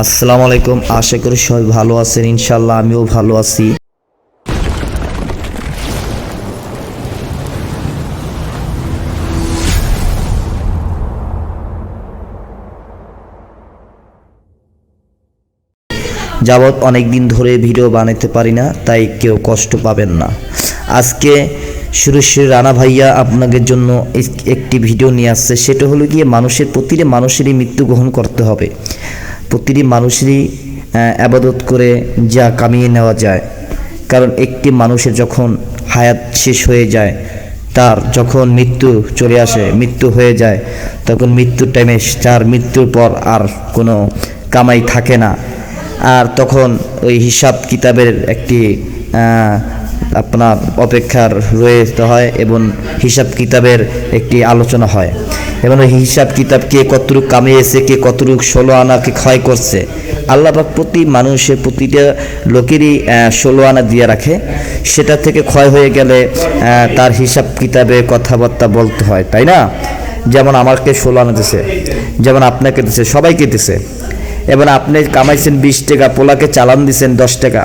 আসসালামু আলাইকুম আশা করি সবাই ভালো আছেন ইনশাল্লাহ আমিও ভালো আছি। যাবৎ অনেক দিন ধরে ভিডিও বানাতে পারি না, তাই কেউ কষ্ট পাবেন না। আজকে সুরেশ্বর রানা ভাইয়া আপনাদের জন্য একটি ভিডিও নিয়ে আসছে, সেটা হলো গিয়ে মানুষের প্রতিটি মানুষেরই মৃত্যু গ্রহণ করতে হবে। প্রতিটি মানুষেরই আবাদত করে যা কামিয়ে নেওয়া যায়। কারণ একটি মানুষের যখন হায়াত শেষ হয়ে যায়, তার যখন মৃত্যু চলে আসে, মৃত্যু হয়ে যায়, তখন মৃত্যুর টাইমে তার মৃত্যুর পর আর কোনো কামাই থাকে না। আর তখন ওই হিসাব কিতাবের একটি আপনার অপেক্ষার রয়েতে হয় এবং হিসাব কিতাবের একটি আলোচনা হয়। এবং হিসাব কিতাব কে কতটুকু কামিয়েছে, কে কতটুকু ষোলো আনাকে ক্ষয় করছে, আল্লাহ পাক প্রতি মানুষের প্রতিটা লোকেরই ষোলো আনা দিয়ে রাখে। সেটা থেকে ক্ষয় হয়ে গেলে তার হিসাব কিতাবে কথাবার্তা বলতে হয়, তাই না? যেমন আমাকে ষোলো আনা দিছে, যেমন আপনাকে দিছে, সবাইকে দিছে। এবার আপনি কামাইছেন বিশ টাকা, পোলাকে চালান দিছেন দশ টাকা।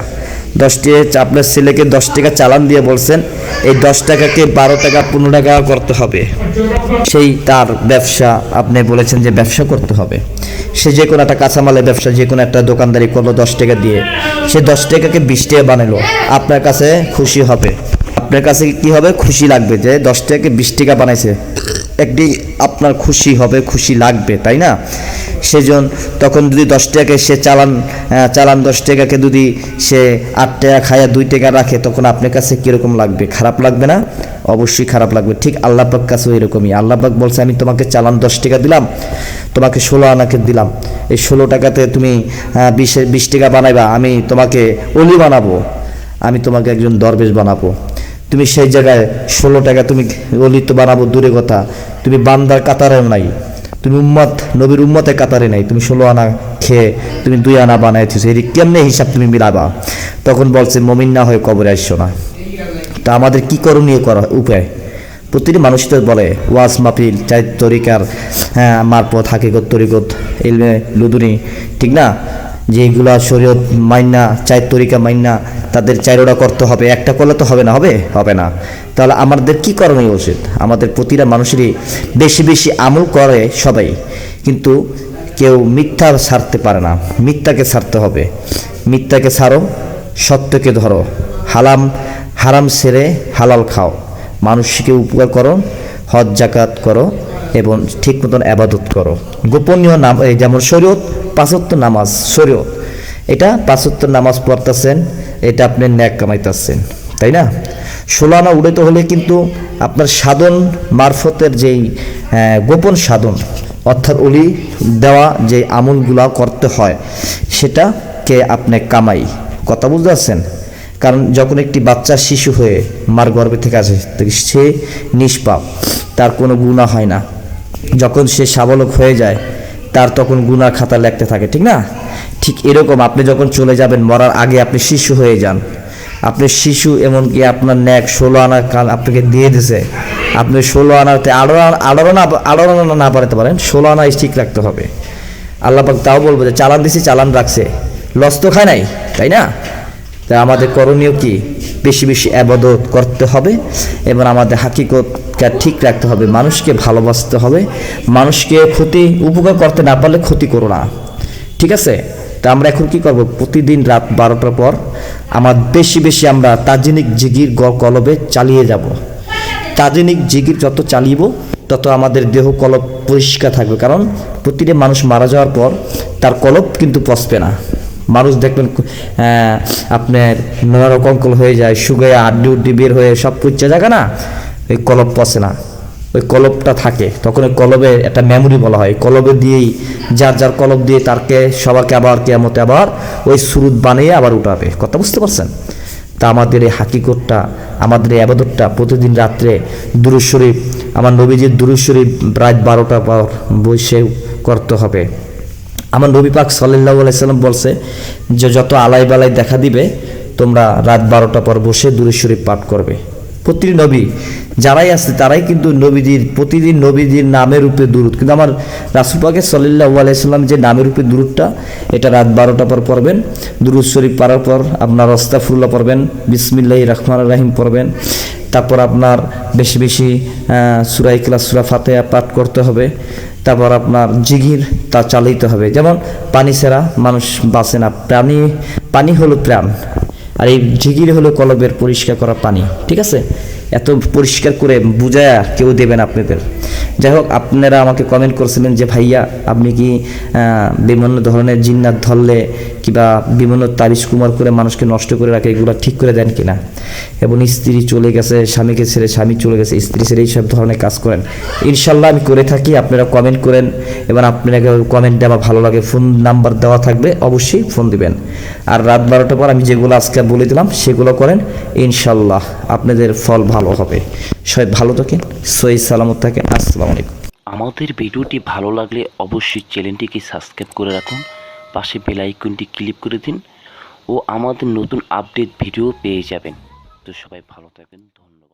দশ টাকা, আপনার ছেলেকে দশ টাকা চালান দিয়ে বলছেন, এই দশ টাকাকে বারো টাকা, পনেরো টাকা করতে হবে। সেই তার ব্যবসা, আপনি বলেছেন যে ব্যবসা করতে হবে। সে যে কোনো একটা কাঁচামালের ব্যবসা, যে কোনো একটা দোকানদারি করল দশ টাকা দিয়ে। সে দশ টাকাকে বিশ টাকা বানালো। আপনার কাছে খুশি হবে। আপনার কাছে কি হবে? খুশি লাগবে যে দশ টাকাকে বিশ টাকা বানাইছে। একটি আপনার খুশি হবে, খুশি লাগবে, তাই না? সেজন, তখন যদি দশ টাকাকে সে চালান চালান দশ টাকাকে যদি সে আট টাকা খায়া দুই টাকা রাখে, তখন আপনার কাছে কীরকম লাগবে? খারাপ লাগবে না? অবশ্যই খারাপ লাগবে। ঠিক আল্লাহ পাক কাছেও এরকমই আল্লাহ পাক বলছে, আমি তোমাকে চালান দশ টাকা দিলাম, তোমাকে ষোলো আনাকে দিলাম। এই ষোলো টাকাতে তুমি বিশ বিশ টাকা বানাইবা, আমি তোমাকে অলি বানাবো। আমি তোমাকে একজন দরবেশ বানাবো। তুমি সেই জায়গায় ষোলো টাকা তুমি অলি তো বানাবো, দূরে কথা। তুমি বান্দার কাতারেও নাই। তুমি উম্মত, নবীর উম্মতে কাতারে নাই, তুমি ষোলো আনা খেয়ে তুমি দুই আনা বানাইছিস এর কেমনে হিসাব তুমি মিলাবা? তখন বলছে, মমিন না হয়ে কবরে আসছো না। তা আমাদের কি করণীয় করা উপায়? প্রতিটি মানুষ তো বলে, ওয়াজ মাপিল চাই তরিকার হ্যাঁ মারপথ হাকিগত তরিকত, এলমে, লুদুনি, ঠিক না? যে এইগুলা শরীয়ত মাইনা চাই তরিকা মাইনা তাদের চাইরোটা করতে হবে। একটা করলে তো হবে না, হবে? হবে না। তাহলে আমাদের কি করণীয় উচিত? আমাদের প্রতিটা মানুষেরই বেশি বেশি আমল করে সবাই। কিন্তু কেউ মিথ্যা ছাড়তে পারে না। মিথ্যাকে ছাড়তে হবে। মিথ্যাকে ছাড়ো, সত্যকে ধরো। হালাম, হারাম সেরে হালাল খাও। মানুষকে উপকার করো, হজ, জাকাত করো এবং ঠিক মতন আবাদত করো। গোপনীয় নাম যেমন শরীয়ত পাঁচত্ব নামাজ, শরীয়ত। এটা পাঁচত্ব নামাজ পড়তেছেন, এটা আপনি ন্যাক কামাইতেছেন, তাই না? ষোলানা উড়িতে হলে কিন্তু আপনার সাধন মারফতের যেই গোপন সাধন, অর্থাৎ অলি দেওয়া যে আমলগুলা করতে হয়, সেটাকে আপনি কামাই। কথা বুঝতে পারছেন? কারণ যখন একটি বাচ্চা শিশু হয়ে মার গর্ভে থেকে আসে সে নিষ্পাপ, তার কোনো গুণা হয় না। যখন সে সাবলক হয়ে যায় তার তখন গুনার খাতা লেখতে থাকে, ঠিক না? ঠিক এরকম আপনি যখন চলে যাবেন, মরার আগে আপনি শিশু হয়ে যান। আপনি শিশু এমনকি আপনার ন্যাক ষোলো আনা কাল আপনাকে দিয়ে দিছে। আপনি ষোলো আনাতে আড়ো আড়ো না আড়ো আনা না পারতে পারেন, ষোলো আনায় ঠিক রাখতে হবে। আল্লাহ পাক তাও বলব যে, চালান দিছি, চালান রাখছে। লস তো খায় নাই, তাই না? তা আমাদের করণীয় কি? বেশি বেশি আবাদত করতে হবে এবং আমাদের হাকিকতটা ঠিক রাখতে হবে, মানুষকে ভালোবাসতে হবে। মানুষকে ক্ষতি, উপকার করতে না পারলে ক্ষতি করো না। ঠিক আছে? তা আমরা এখন কি করব? প্রতিদিন রাত বারোটার পর আমার বেশি বেশি আমরা তাজিনিক জিগির কলবে চালিয়ে যাব। তাজিনিক জিগির যত চালিব, তত আমাদের দেহ কলব পরিষ্কার থাকবে। কারণ প্রতিটা মানুষ মারা যাওয়ার পর তার কলব কিন্তু পচবে না। মানুষ দেখবেন আপনার নরকঙ্কল হয়ে যায় শুকিয়ে আড্ডি উড্ডি বের হয়ে সব পুচ্চা জায়গা না? ওই কলব পচে না। ওই কলবটা থাকে। তখন ওই কলবে একটা মেমোরি বলা হয়। কলবে দিয়েই, যার যার কলব দিয়ে তারকে সবাইকে আবার কেয়ামতে আবার ওই সুরুত বানিয়ে আবার উঠাবে। কথা বুঝতে পারছেন? তা আমাদের এই হাকিকতটা, আমাদের এই আবাদতটা প্রতিদিন রাত্রে দুরুজ শরীফ, আমার নবীজির দুরুজ শরীফ রাত বারোটা পর বসে করতে হবে। আমার নবী পাক সাল্লাহ আলাইসাল্লাম বলছে যে যত আলাই বালাই দেখা দিবে, তোমরা রাত বারোটা পর বসে দূরে শরীফ পাঠ করবে। প্রতিটি নবী, যারাই আছে তারাই কিন্তু নবীজির, প্রতিদিন নবীজির নামের রূপে দূরত কিন্তু আমার রাসুল পাকে সাল্লাহ আলাইসাল্লাম যে নামের রূপে দূরতটা এটা রাত বারোটা পর পড়বেন। দুরুদ শরীফ পারার পর আপনার অস্তাফুল্লাহ পড়বেন বিসমিল্লাহ রহমান রাহিম পড়বেন। তারপর আপনার বেশি বেশি সুরাই ক্লাস সুরা ফাতেহা পাঠ করতে হবে। তারপর আপনার জিগির তা চালাইতে হবে। যেমন পানি ছাড়া মানুষ বাঁচে না। প্রাণী পানি হলো প্রাণ। আর এই জিগির হলো কলবের পরিষ্কার করা পানি। ঠিক আছে? এত পরিষ্কার করে বুঝায়া কেউ দেবেন আপনাদের। যাই হোক, আপনারা আমাকে কমেন্ট করছিলেন যে, ভাইয়া, আপনি কি বিভিন্ন ধরনের জিন্নাত ধরলে কিংবা বিভিন্ন তাবিজ কুমার করে মানুষকে নষ্ট করে রাখে, এগুলো ঠিক করে দেন কিনা? এবং স্ত্রী চলে গেছে, স্বামীকে ছেড়ে স্বামী চলে গেছে, স্ত্রী ছেড়ে এইসব ধরনের কাজ করেন। ইনশাল্লাহ আমি করে থাকি, আপনারা কমেন্ট করেন, এবং আপনাকে কমেন্টে আমার ভালো লাগে ফোন নাম্বার দেওয়া থাকবে, অবশ্যই ফোন দিবেন। আর রাত বারোটার পর আমি যেগুলো আজকে বলে দিলাম, সেগুলো করেন, ইনশাল্লাহ আপনাদের ফল ভালো হবে। সবাই ভালো থাকেন সই সালামত থাকেন, আসসালামু আলাইকুম। আমাদের ভিডিওটি ভালো লাগলে অবশ্যই চ্যানেলটিকে সাবস্ক্রাইব করে রাখুন পাশে বেল আইকনটি ক্লিক করে দিন ও আমাদের নতুন আপডেট ভিডিও পেয়ে যাবেন। তো সবাই ভালো থাকবেন ধন্যবাদ।